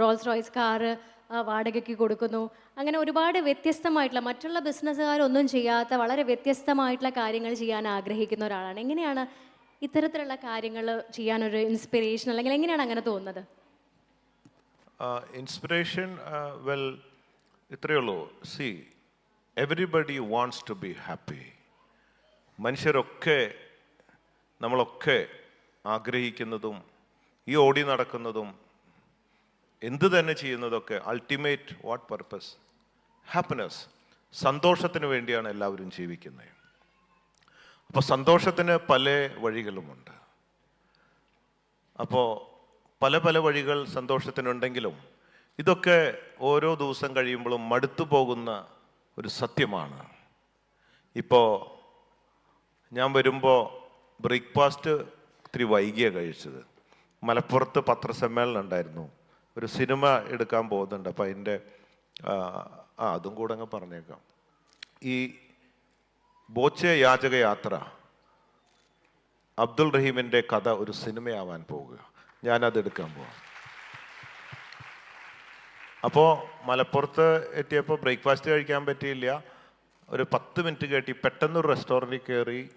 Rolls Royce car വാടകയ്ക്ക് കൊടുക്കുന്നു. അങ്ങനെ ഒരുപാട് വ്യത്യസ്തമായിട്ടുള്ള മറ്റുള്ള ബിസിനസ്സുകാരൊന്നും ചെയ്യാത്ത വളരെ വ്യത്യസ്തമായിട്ടുള്ള കാര്യങ്ങൾ ചെയ്യാൻ ആഗ്രഹിക്കുന്ന ഒരാളാണ്. എങ്ങനെയാണ് ഇത്തരത്തിലുള്ള കാര്യങ്ങൾ ചെയ്യാനൊരു ഇൻസ്പിറേഷൻ അല്ലെങ്കിൽ എങ്ങനെയാണ് അങ്ങനെ തോന്നുന്നത്? ഇൻസ്പിറേഷൻ വെൽ ഇത്രയേ ഉള്ളൂ see everybody wants to be happy മനുഷ്യരൊക്കെ നമ്മളൊക്കെ ആഗ്രഹിക്കുന്നതും ഈ ഓടി നടക്കുന്നതും എന്ത് തന്നെ ചെയ്യുന്നതൊക്കെ അൾട്ടിമേറ്റ് വാട്ട് പർപ്പസ് ഹാപ്പിനെസ് സന്തോഷത്തിന് വേണ്ടിയാണ് എല്ലാവരും ജീവിക്കുന്നത് അപ്പോൾ സന്തോഷത്തിന് പല വഴികളുമുണ്ട്. അപ്പോൾ പല പല വഴികൾ സന്തോഷത്തിനുണ്ടെങ്കിലും ഇതൊക്കെ ഓരോ ദിവസം കഴിയുമ്പോഴും മടുത്തു പോകുന്ന ഒരു സത്യമാണ്. ഇപ്പോൾ ഞാൻ വരുമ്പോൾ ബ്രേക്ക്ഫാസ്റ്റ് ഇത്തിരി വൈകിയാണ് കഴിച്ചത്. മലപ്പുറത്ത് പത്രസമ്മേളനം ഉണ്ടായിരുന്നു. ഒരു സിനിമ എടുക്കാൻ പോകുന്നുണ്ട്. അപ്പം അതിന്റെ ആ അതും കൂടെ അങ്ങ് പറഞ്ഞേക്കാം. ഈ ബോച്ചെ യാചക യാത്ര അബ്ദുൾ റഹീമിന്റെ കഥ ഒരു സിനിമയാവാൻ പോവുക ഞാനത് എടുക്കാൻ പോവാം. അപ്പോൾ മലപ്പുറത്ത് എത്തിയപ്പോൾ ബ്രേക്ക്ഫാസ്റ്റ് കഴിക്കാൻ പറ്റിയില്ല. ഒരു പത്ത് മിനിറ്റ് കേട്ടി പെട്ടെന്ന് ഒരു റെസ്റ്റോറന്റിൽ കയറി.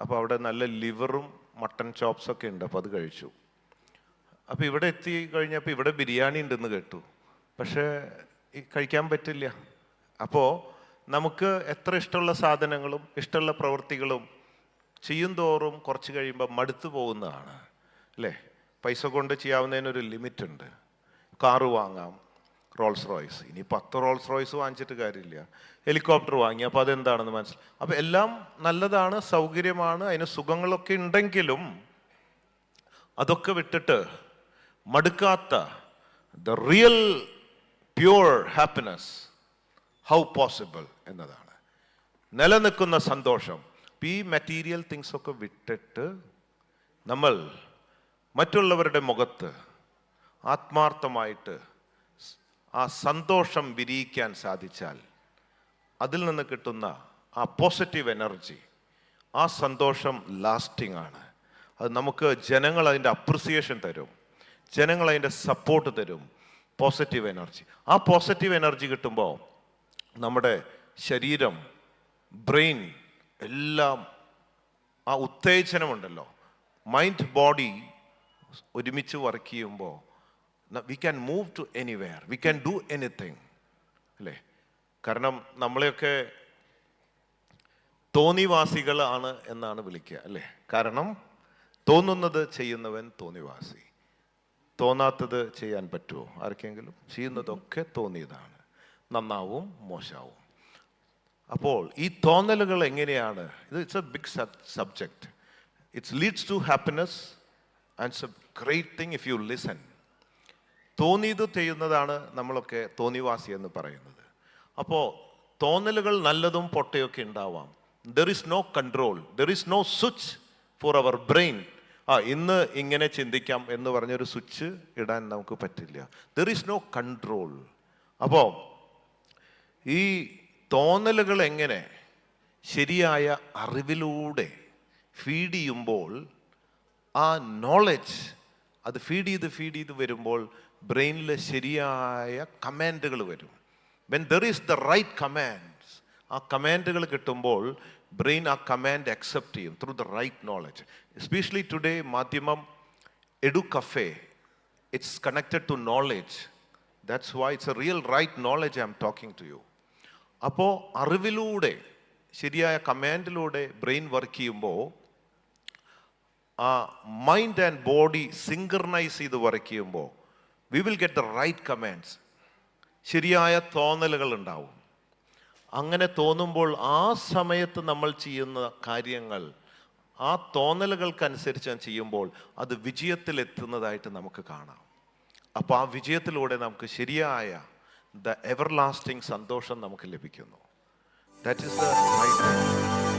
അപ്പോൾ അവിടെ നല്ല ലിവറും മട്ടൺ ചോപ്സൊക്കെ ഉണ്ട്. അപ്പോൾ അത് കഴിച്ചു. അപ്പോൾ ഇവിടെ എത്തി കഴിഞ്ഞപ്പോൾ ഇവിടെ ബിരിയാണി ഉണ്ടെന്ന് കേട്ടു. പക്ഷേ കഴിക്കാൻ പറ്റില്ല. അപ്പോൾ നമുക്ക് എത്ര ഇഷ്ടമുള്ള സാധനങ്ങളും ഇഷ്ടമുള്ള പ്രവൃത്തികളും ചെയ്യും തോറും കുറച്ച് കഴിയുമ്പോൾ മടുത്തു പോകുന്നതാണ്. അല്ലേ? പൈസ കൊണ്ട് ചെയ്യാവുന്നതിനൊരു ലിമിറ്റ് ഉണ്ട്. കാറ് വാങ്ങാം റോൾസ് റോയ്സ്. ഇനി പത്ത് റോൾസ് റോയ്സ് വാങ്ങിച്ചിട്ട് കാര്യമില്ല. ഹെലികോപ്റ്റർ വാങ്ങി. അപ്പോൾ അതെന്താണെന്ന് മനസ്സിലായി അപ്പോൾ എല്ലാം നല്ലതാണ് സൗകര്യമാണ് അതിന് സുഖങ്ങളൊക്കെ ഉണ്ടെങ്കിലും അതൊക്കെ വിട്ടിട്ട് മടുക്കാത്ത the real pure happiness how possible എന്നതാണ്. നിലനിൽക്കുന്ന സന്തോഷം ഈ മെറ്റീരിയൽ തിങ്സ് ഒക്കെ വിട്ടിട്ട് നമ്മൾ മറ്റുള്ളവരുടെ മുഖത്ത് ആത്മാർത്ഥമായിട്ട് ആ സന്തോഷം വിരിയിക്കാൻ സാധിച്ചാൽ അതിൽ നിന്ന് കിട്ടുന്ന ആ പോസിറ്റീവ് എനർജി ആ സന്തോഷം ലാസ്റ്റിംഗ് ആണ്. അത് നമുക്ക് ജനങ്ങൾ അതിന്റെ അപ്രിസിയേഷൻ തരും. ജനങ്ങൾ അതിന്റെ സപ്പോർട്ട് തരും. പോസിറ്റീവ് എനർജി ആ പോസിറ്റീവ് എനർജി കിട്ടുമ്പോൾ നമ്മുടെ ശരീരം ബ്രെയിൻ എല്ലാം ആ ഉത്തേജനമുണ്ടല്ലോ. മൈൻഡ് ബോഡി ഒരുമിച്ച് വർക്ക് ചെയ്യുമ്പോൾ we can move to anywhere we can do anything അല്ലേ? കാരണം നമ്മളെയൊക്കെ തോന്നിവാസികളാണ് എന്നാണ് വിളിക്കുക. അല്ലേ? കാരണം തോന്നുന്നത് ചെയ്യുന്നവൻ തോന്നിവാസി. തോന്നാത്തത് ചെയ്യാൻ പറ്റുമോ? ആർക്കെങ്കിലും? ചെയ്യുന്നതൊക്കെ തോന്നിയതാണ്. നന്നാവും മോശമാവും അപ്പോൾ ഈ തോന്നലുകൾ എങ്ങനെയാണ്? ഇത് it's a big subject it's leads to happiness and a great thing if you listen തോന്നിയത് ചെയ്യുന്നതാണ് നമ്മളൊക്കെ തോന്നിവാസി എന്ന് പറയുന്നത്. അപ്പോൾ തോന്നലുകൾ നല്ലതും പൊട്ടയൊക്കെ ഉണ്ടാവാം. There is no control there is no switch for our brain ആ ഇന്ന് ഇങ്ങനെ ചിന്തിക്കാം എന്ന് പറഞ്ഞൊരു സ്വിച്ച് ഇടാൻ നമുക്ക് പറ്റില്ല. ദർ ഇസ് നോ കൺട്രോൾ അപ്പോൾ ഈ തോന്നലുകൾ എങ്ങനെ ശരിയായ അറിവിലൂടെ ഫീഡ് ചെയ്യുമ്പോൾ ആ നോളജ് അത് ഫീഡ് ചെയ്ത് ഫീഡ് ചെയ്ത് വരുമ്പോൾ ബ്രെയിനിൽ ശരിയായ കമാൻഡുകൾ വരും. When there is the right commands ആ കമാൻഡുകൾ കിട്ടുമ്പോൾ ബ്രെയിൻ ആ കമാൻഡ് അക്സെപ്റ്റ് ചെയ്യും through the right knowledge especially today Madhyamam edu cafe it's connected to knowledge that's why it's a real right knowledge I'm talking to you അപ്പോൾ അറിവിലൂടെ ശരിയായ കമാൻഡിലൂടെ brain work ചെയ്യുമ്പോൾ ആ മൈൻഡ് ആൻഡ് ബോഡി സിങ്കർണൈസ് ചെയ്ത് work ചെയ്യുമ്പോൾ we will get the right commands ശരിയായ തോന്നലുകൾ ഉണ്ടാവും. അങ്ങനെ തോന്നുമ്പോൾ ആ സമയത്ത് നമ്മൾ ചെയ്യുന്ന കാര്യങ്ങൾ ആ തോന്നലുകൾക്കനുസരിച്ച് ചെയ്യുമ്പോൾ അത് വിജയത്തിലെത്തുന്നതായിട്ട് നമുക്ക് കാണാം. അപ്പോൾ ആ വിജയത്തിലൂടെ നമുക്ക് ശരിയായ ദ എവർ ലാസ്റ്റിംഗ് സന്തോഷം നമുക്ക് ലഭിക്കുന്നു. That is the right